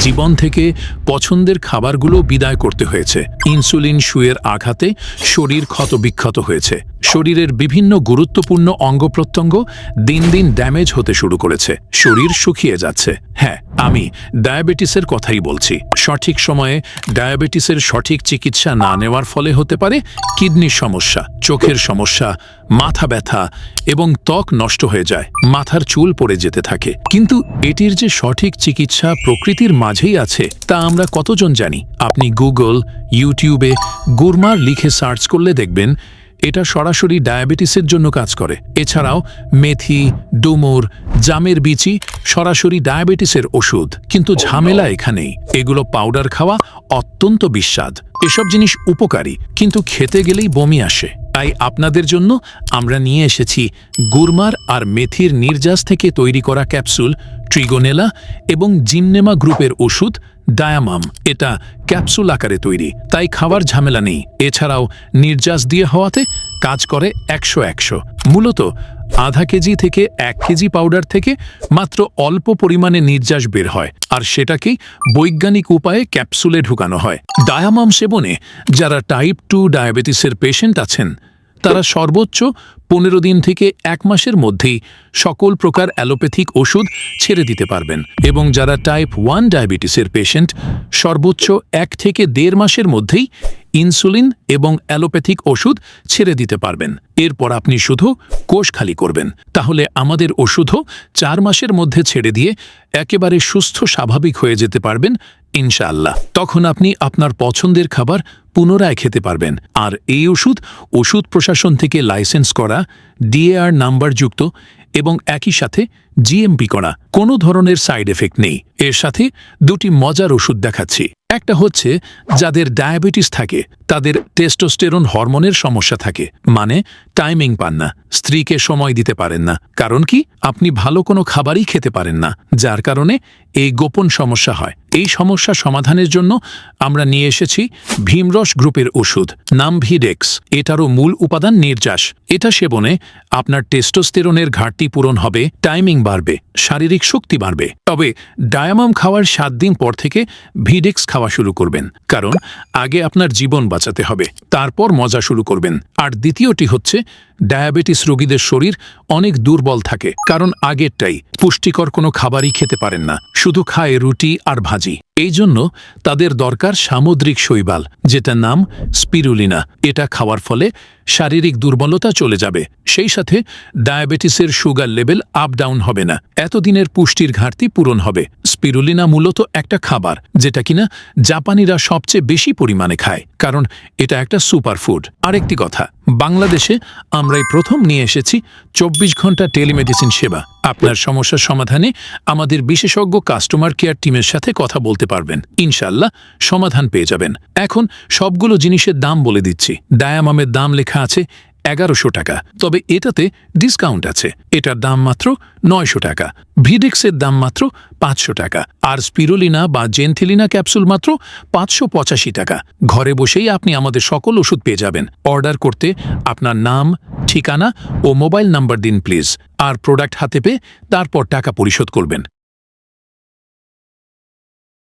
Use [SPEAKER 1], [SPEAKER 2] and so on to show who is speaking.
[SPEAKER 1] জীবন থেকে পছন্দের খাবারগুলো বিদায় করতে হয়েছে। ইনসুলিন শুয়ের আঘাতে শরীর ক্ষতবিক্ষত হয়েছে। শরীরের বিভিন্ন গুরুত্বপূর্ণ অঙ্গ প্রত্যঙ্গ দিন দিন ড্যামেজ হতে শুরু করেছে। শরীর শুকিয়ে যাচ্ছে। হ্যাঁ আমি ডায়াবেটিসের কথাই বলছি। সঠিক সময়ে ডায়াবেটিসের সঠিক চিকিৎসা না নেওয়ার ফলে হতে পারে কিডনির সমস্যা, চোখের সমস্যা, মাথা ব্যথা এবং ত্বক নষ্ট হয়ে যায়, মাথার চুল পড়ে যেতে থাকে। কিন্তু এটির যে সঠিক চিকিৎসা প্রকৃতির মাঝেই আছে, তা আমরা কতজন জানি? আপনি গুগল, ইউটিউবে গুরমার লিখে সার্চ করলে দেখবেন এটা সরাসরি ডায়াবেটিসের জন্য কাজ করে। এছাড়াও মেথি ডুমুর জামের বিচি সরাসরি ডায়াবেটিসের ওষুধ। কিন্তু ঝামেলা এখানেই। এগুলো পাউডার খাওয়া অত্যন্ত বিস্বাদ। এসব জিনিস উপকারী কিন্তু খেতে গেলেই বমি আসে। তাই আপনাদের জন্য আমরা নিয়ে এসেছি গুরমার আর মেথির নির্যাস থেকে তৈরি করা ক্যাপসুল ট্রিগোনেলা এবং জিমনেমা গ্রুপের ওষুধ ডায়ামাম। এটা ক্যাপসুল আকারে তৈরি তাই খাবার ঝামেলা নেই। এছাড়াও নির্যাস দিয়ে হওয়াতে কাজ করে একশো একশো। মূলত আধা কেজি থেকে এক কেজি পাউডার থেকে মাত্র অল্প পরিমাণে নির্যাস বের হয় আর সেটাকেই বৈজ্ঞানিক উপায়ে ক্যাপসুলে ঢুকানো হয়। ডায়ামাম সেবনে যারা টাইপ টু ডায়াবেটিসের পেশেন্ট আছেন, তারা সর্বোচ্চ পনেরো দিন থেকে এক মাসের মধ্যেই সকল প্রকার অ্যালোপ্যাথিক ওষুধ ছেড়ে দিতে পারবেন এবং যারা টাইপ ওয়ান ডায়াবেটিসের পেশেন্ট, সর্বোচ্চ এক থেকে দেড় মাসের মধ্যেই ইনসুলিন এবং অ্যালোপ্যাথিক ওষুধ ছেড়ে দিতে পারবেন। এরপর আপনি শুধু কোষ খালি করবেন। তাহলে আমাদের ওষুধও চার মাসের মধ্যে ছেড়ে দিয়ে একেবারে সুস্থ, স্বাভাবিক হয়ে যেতে পারবেন ইনশাআল্লাহ। তখন আপনি আপনার পছন্দের খাবার পুনরায় খেতে পারবেন। আর এই ওষুধ ওষুধ প্রশাসন থেকে লাইসেন্স করা ডিএআর নাম্বারযুক্ত এবং একই সাথে জিএমপি করা। কোনো ধরনের সাইড এফেক্ট নেই। এর সাথে দুটি মজার ওষুধ দেখাচ্ছি। একটা হচ্ছে যাদের ডায়াবেটিস থাকে, তাদের টেস্টোস্টেরন হরমোনের সমস্যা থাকে। মানে টাইমিং পান না, স্ত্রীকে সময় দিতে পারেন না। কারণ কি? আপনি ভালো কোনো খাবারই খেতে পারেন না, যার কারণে এই গোপন সমস্যা হয়। এই সমস্যা সমাধানের জন্য আমরা নিয়ে এসেছি ভীমরস গ্রুপের ওষুধ নাম ভিডেক্স এটারও মূল উপাদান নির্যাস। এটা সেবনে আপনার টেস্টোস্টেরনের ঘাটতি পূরণ হবে টাইমিং বাড়বে শারীরিক শক্তি বাড়বে। তবে ডায়ামাম খাওয়ার সাত দিন পর থেকে ভিডেক্স খাওয়া শুরু করবেন। কারণ আগে আপনার জীবন বাঁচাতে হবে। তারপর মজা শুরু করবেন। আর দ্বিতীয়টি হচ্ছে, ডায়াবেটিস রোগীদের শরীর অনেক দুর্বল থাকে। কারণ আগেরটাই। পুষ্টিকর কোনো খাবারই খেতে পারেন না। শুধু খায় রুটি আর ভাজি। এই জন্য তাদের দরকার সামুদ্রিক শৈবাল যেটা নাম স্পিরুলিনা। এটা খাওয়ার ফলে শারীরিক দুর্বলতা চলে যাবে। সেই সাথে ডায়াবেটিসের সুগার লেভেল আপ ডাউন হবে না। এতদিনের পুষ্টির ঘাটতি পূরণ হবে। স্পিরুলিনা মূলত একটা খাবার, যেটা কিনা জাপানিরা সবচেয়ে বেশি পরিমাণে খায়, কারণ এটা একটা সুপারফুড। আরেকটি কথা, বাংলাদেশে আমরাই প্রথম নিয়ে এসেছি চব্বিশ ঘণ্টা টেলিমেডিসিন সেবা। আপনার সমস্যার সমাধানে আমাদের বিশেষজ্ঞ কাস্টমার কেয়ার টিমের সাথে কথা বলতে পারবেন। ইনশাল্লাহ সমাধান পেয়ে যাবেন। এখন সবগুলো জিনিসের দাম বলে দিচ্ছি। ডায়ামামের দাম লেখা আছে এগারোশো টাকা। তবে এটাতে ডিসকাউন্ট আছে। এটার দাম মাত্র নয়শো টাকা। ভিডেক্সের দাম মাত্র পাঁচশো টাকা। আর স্পিরোলিনা বা জেনথেলিনা ক্যাপসুল মাত্র পাঁচশো পঁচাশি টাকা। ঘরে বসেই আপনি আমাদের সকল ওষুধ পেয়ে যাবেন। অর্ডার করতে আপনার নাম, ঠিকানা ও মোবাইল নাম্বার দিন প্লিজ আর প্রোডাক্ট হাতে পেয়ে তারপর টাকা পরিশোধ করবেন।